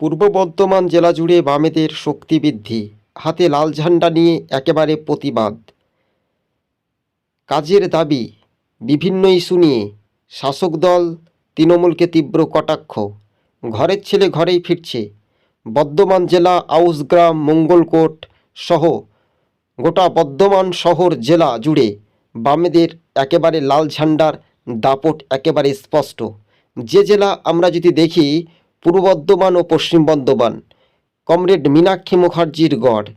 পূর্ব বর্ধমান জেলা জুড়ে বামেদের শক্তি বৃদ্ধি। হাতে লাল ঝান্ডা নিয়ে একেবারে প্রতিবাদ। কাজের দাবি, বিভিন্ন ইস্যু নিয়ে শাসক দল তৃণমূলকে তীব্র কটাক্ষ। ঘরের ছেলে ঘরেই ফিরছে। বর্ধমান জেলা আউসগ্রাম মঙ্গলকোট সহ গোটা বর্ধমান শহর জেলা জুড়ে বামেদের একেবারে লাল ঝান্ডার দাপট একেবারে স্পষ্ট। যে জেলা আমরা যদি দেখি পূর্ব বর্ধমান ও পশ্চিম বর্ধমান। কমরেড মীনাক্ষী মুখার্জির গড়।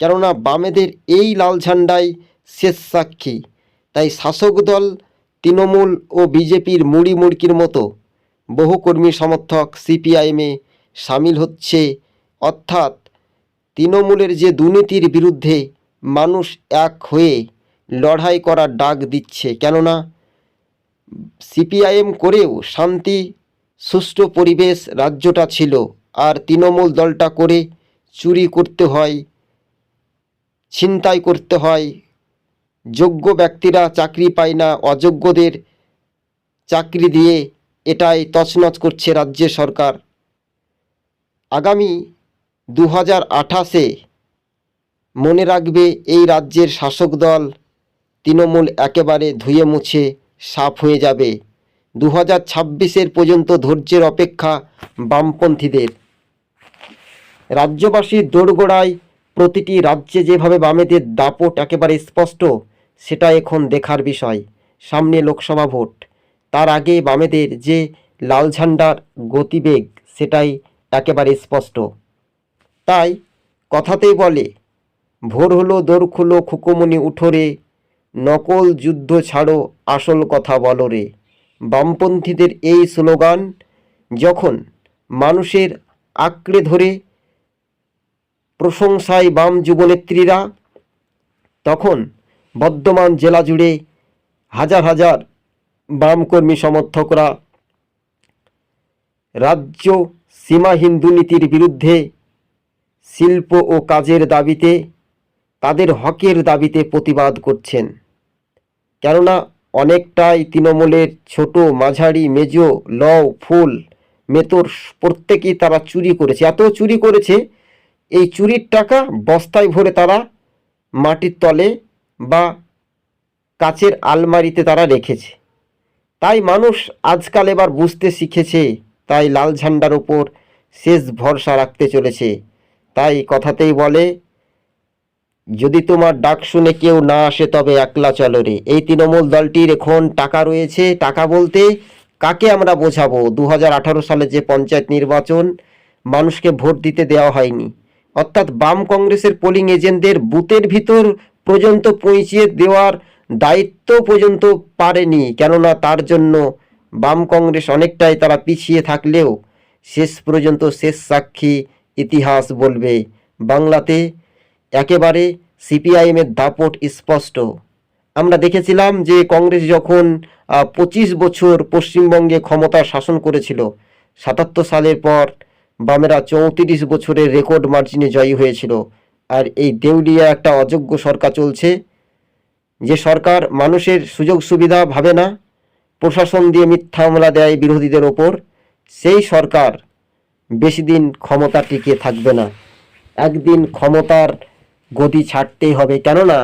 কেননা বামেদের এই লাল ঝান্ডাই শেষ সাক্ষী। তাই শাসক দল, তৃণমূল ও বিজেপির মুড়ি মুড়কির মতো বহু কর্মী সমর্থক সিপিআইএমে সামিল হচ্ছে। অর্থাৎ তৃণমূলের যে দুর্নীতির বিরুদ্ধে মানুষ এক হয়ে লড়াই করার ডাক দিচ্ছে। কেননা সিপিআইএম করেও শান্তি সুষ্ঠু পরিবেশ রাজ্যটা ছিল আর তৃণমূল দলটা করে চুরি করতে হয়, ছিনতাই করতে হয়। যোগ্য ব্যক্তিরা চাকরি পায় না, অযোগ্যদের চাকরি দিয়ে এটাই তছনছ করছে রাজ্য সরকার। আগামী দু হাজার আঠাশে মনে রাখবে এই রাজ্যের শাসক দল তৃণমূল একেবারে ধুয়ে মুছে সাফ হয়ে যাবে। দু হাজার ছাব্বিশের পর্যন্ত ধৈর্যের অপেক্ষা বামপন্থীদের। রাজ্যবাসীর দোরগোড়ায় প্রতিটি রাজ্যে যেভাবে বামেদের দাপট একেবারে স্পষ্ট, সেটা এখন দেখার বিষয়। সামনে লোকসভা ভোট। তার আগে বামেদের যে লাল ঝান্ডার গতিবেগ, সেটাই একেবারে স্পষ্ট। তাই কথাতেই বলে, ভোর হলো, দোর খুলো, খুকুমনি উঠোরে নকল যুদ্ধ ছাড়ো, আসল কথা বলো রে। বামপন্থীদের এই স্লোগান, যখন মানুষের আঁকড়ে ধরে প্রশংসায় বাম যুবনেত্রীরা, তখন বর্ধমান জেলা জুড়ে হাজার হাজার বামকর্মী সমর্থকরা রাজ্য সীমাহীন দুর্নীতির বিরুদ্ধে শিল্প ও কাজের দাবিতে, তাদের হকের দাবিতে প্রতিবাদ করছেন। কেননা অনেকটাই তৃণমূলের ছোট মাঝারি মেজো লও ফুল মেতর প্রত্যেকেই তারা চুরি করেছে। এত চুরি করেছে, এই চুরির টাকা বস্তায় ভরে তারা মাটির তলে বা কাচের আলমারিতে তারা রেখেছে। তাই মানুষ আজকাল এবার বুঝতে শিখেছে, তাই লাল ঝান্ডার ওপর শেষ ভরসা রাখতে চলেছে। তাই কথাতেই বলে যদি তোমার ডাক শুনে কেউ না আসে তবে একলা চলো রে এই তৃণমূল দলটির এখন টাকা রয়েছে। টাকা বলতে কাকে আমরা বোঝাবো? দু হাজার আঠারো সালে যে পঞ্চায়েত নির্বাচন, মানুষকে ভোট দিতে দেওয়া হয়নি। অর্থাৎ বাম কংগ্রেসের পোলিং এজেন্টদের বুথের ভিতর পর্যন্ত পৌঁছিয়ে দেওয়ার দায়িত্ব পর্যন্ত পারেনি। কেননা তার জন্য বাম কংগ্রেস অনেকটাই তারা পিছিয়ে থাকলেও শেষ পর্যন্ত শেষ সাক্ষী ইতিহাস বলবে। বাংলাতে একেবারে সিপিআইএমের দাপট স্পষ্ট। আমরা দেখেছিলাম যে কংগ্রেস যখন পঁচিশ বছর পশ্চিমবঙ্গে ক্ষমতা শাসন করেছিল, সাতাত্তর সালের পর বামেরা চৌত্রিশ বছরের রেকর্ড মার্জিনে জয়ী হয়েছিল। আর এই দেউলিয়া একটা অযোগ্য সরকার চলছে, যে সরকার মানুষের সুযোগ সুবিধা ভাবে না, প্রশাসন দিয়ে মিথ্যা হামলা দেয় বিরোধীদের ওপর, সেই সরকার বেশি দিন ক্ষমতা টিকে থাকবে না। একদিন ক্ষমতার গদি ছাড়তেই হবে। কেননা,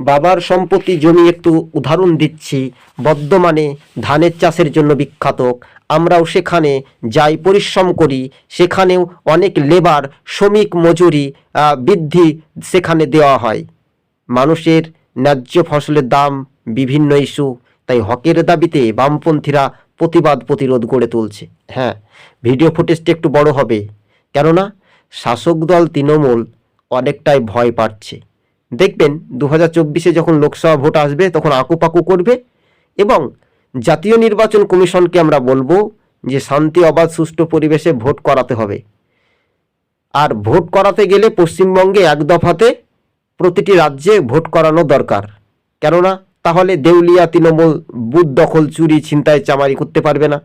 বাবার সম্পত্তি জমি একটু উদাহরণ দিচ্ছি। বর্ধমানে ধানের চাষের জন্য বিখ্যাত। আমরাও সেখানে যাই, পরিশ্রম করি। সেখানেও অনেক লেবার, শ্রমিক মজুরি বৃদ্ধি সেখানে দেওয়া হয়। মানুষের ন্যায্য ফসলের দাম বিভিন্ন ইস্যু। তাই হকের দাবিতে বামপন্থীরা প্রতিবাদ প্রতিরোধ গড়ে তুলছে। হ্যাঁ ভিডিও ফুটেজটি একটু বড় হবে। কেননা, শাসক দল তৃণমূল অনেকটাই ভয় পাচ্ছে। দেখবেন দু হাজার যখন লোকসভা ভোট আসবে তখন আকুপাকু করবে এবং জাতীয় নির্বাচন কমিশনকে আমরা বলব যে শান্তি, অবাধ, সুষ্ঠু পরিবেশে ভোট করাতে হবে। আর ভোট করাতে গেলে পশ্চিমবঙ্গে এক দফাতে প্রতিটি রাজ্যে ভোট করানো দরকার। কেননা তাহলে দেউলিয়া, তৃণমূল বুথ দখল, চুরি, ছিনতাই, চামারি করতে পারবে না।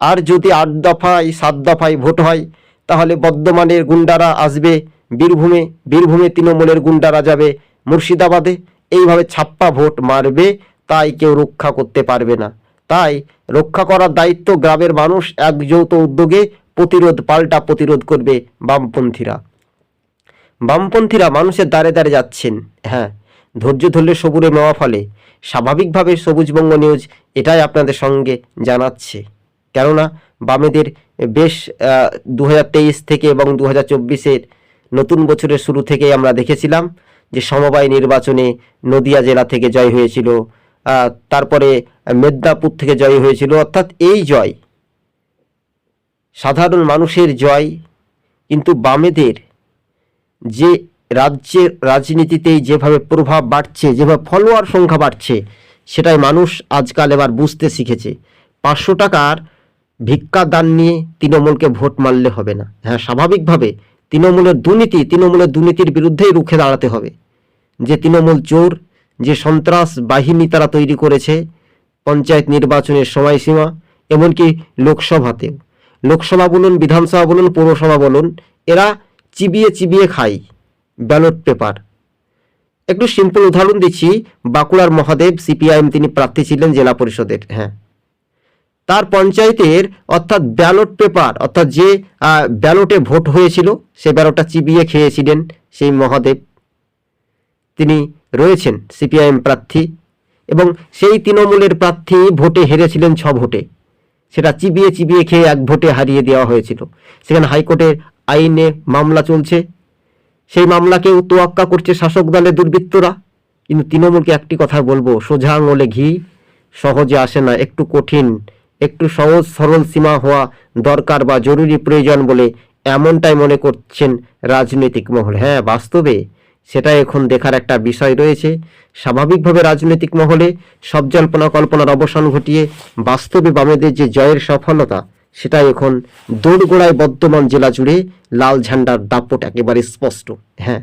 আর যদি আট দফায়, সাত দফায় ভোট হয়, তাহলে বর্ধমানের গুন্ডারা আসবে বীরভূমে বীরভূমে তৃণমূলের গুন্ডারা যাবে মুর্শিদাবাদে এইভাবে ছাপ্পা ভোট মারবে, তাই কেউ রক্ষা করতে পারবে না। তাই রক্ষা করার দায়িত্ব গ্রামের মানুষ, এক যৌথ উদ্যোগে প্রতিরোধ পাল্টা প্রতিরোধ করবে বামপন্থীরা। বামপন্থীরা মানুষের দ্বারে দ্বারে যাচ্ছেন হ্যাঁ ধৈর্য ধরলে সবুরে নেওয়া ফলে। স্বাভাবিকভাবে সবুজবঙ্গ নিউজ এটাই আপনাদের সঙ্গে জানাচ্ছে। কেননা বামেদের বেশ দু হাজার তেইশ থেকে এবং দু হাজার নতুন বছরের শুরু থেকেই আমরা দেখেছিলাম যে সমবায় নির্বাচনে নদিয়া জেলা থেকে জয় হয়েছিল তারপরে মেদিনীপুর থেকে জয় হয়েছিল। অর্থাৎ এই জয়, সাধারণ মানুষের জয়, কিন্তু বামেদের যে রাজ্যের রাজনীতিতেই যেভাবে প্রভাব বাড়ছে, যেভাবে ফলোয়ার সংখ্যা বাড়ছে, সেটাই মানুষ আজকাল এবার বুঝতে শিখেছে। পাঁচশো টাকার ভিক্ষা দান নিয়ে তৃণমূলকে ভোট মারলে হবে না। হ্যাঁ স্বাভাবিকভাবে তৃণমূলের দুর্নীতি, তৃণমূলের দুর্নীতির বিরুদ্ধেই রুখে দাঁড়াতে হবে। যে তৃণমূল চোর, যে সন্ত্রাস বাহিনী তারা তৈরি করেছে, পঞ্চায়েত নির্বাচনের সময়সীমা, এমনকি লোকসভাতেও। লোকসভা বলুন, বিধানসভা বলুন, পৌরসভা বলুন, এরা চিবিয়ে চিবিয়ে খায়, ব্যালট পেপার। একটু সিম্পল উদাহরণ দিচ্ছি, বাঁকুড়ার মহাদেব, সিপিআইএম তিনি প্রার্থী ছিলেন জেলা পরিষদের হ্যাঁ। তার পঞ্চায়েতের অর্থাৎ ব্যালট পেপার, অর্থাৎ যে ব্যালটে ভোট হয়েছিল, সে ব্যালটটা চিবিয়ে খেয়েছিলেন সেই মহাদেব। তিনি রয়েছেন সিপিআইএম প্রার্থী এবং সেই তৃণমূলের প্রার্থী ভোটে হেরেছিলেন ছ ভোটে। সেটা চিবিয়ে চিবিয়ে খেয়ে এক ভোটে হারিয়ে দেওয়া হয়েছিল। সেখানে হাইকোর্টের আইনে মামলা চলছে। সেই মামলাকেও তোয়াক্কা করছে শাসক দলের দুর্বৃত্তরা। কিন্তু তৃণমূলকে একটি কথা বলব, সোজা আঙুলে ঘি, সহজে আসে না, একটু কঠিন একটু সহজ সরল সীমা হওয়া দরকার বা জরুরি প্রয়োজন বলে এমনটাই মনে করছেন রাজনৈতিক মহল। হ্যাঁ বাস্তবে সেটা এখন দেখার একটা বিষয় রয়েছে। স্বাভাবিকভাবে রাজনৈতিক মহলে সব জল্পনা কল্পনার অবসান ঘটিয়ে বাস্তবে বামেদের যে জয়ের সফলতা সেটা এখন দোরগোড়ায় বর্ধমান জেলা জুড়ে লাল ঝান্ডার দাপট একেবারে স্পষ্ট। হ্যাঁ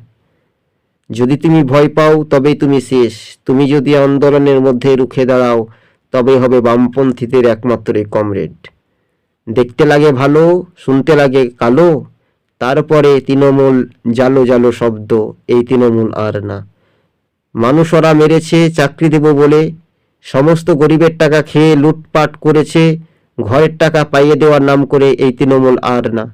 যদি তুমি ভয় পাও তবেই তুমি শেষ। তুমি যদি আন্দোলনের মধ্যে রুখে দাঁড়াও তবে হবে বামপন্থীদের একমাত্র কমরেড। দেখতে লাগে ভালো, শুনতে লাগে কালো, তারপরে তৃণমূল জালো জালো শব্দ, এই তৃণমূল আর না। মানুষ ওরা মেরেছে, চাকরি দেব বলে, সমস্ত গরিবের টাকা খেয়ে লুটপাট করেছে, ঘরের টাকা পাইয়ে দেওয়ার নাম করে এই তৃণমূল আর না।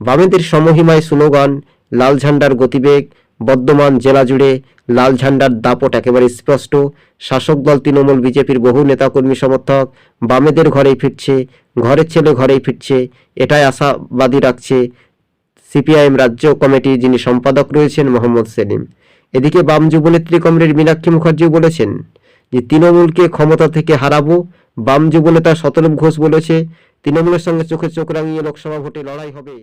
বামেদের সমহিমায় স্লোগান, লাল ঝান্ডার গতিবেগ বর্ধমান জেলা জুড়ে লাল ঝান্ডার দাপট একেবারে স্পষ্ট। শাসক দল তৃণমূল, বিজেপির বহু নেতাকর্মী সমর্থক বামেদের ঘরেই ফিরছে, ঘরের ছেলে ঘরেই ফিরছে, এটাই আশাবাদী রাখছে সিপিআইএম রাজ্য কমিটির যিনি সম্পাদক রয়েছেন মোহাম্মদ সেলিম। এদিকে বাম যুবনেত্রী কমরেড মীনাক্ষী মুখার্জিও বলেছেন যে তৃণমূলকে ক্ষমতা থেকে হারাবো, বাম যুবনেতা শতরূপ ঘোষ বলেছে, তৃণমূলের সঙ্গে চোখে চোখ রাঙিয়ে লোকসভা ভোটে লড়াই হবে।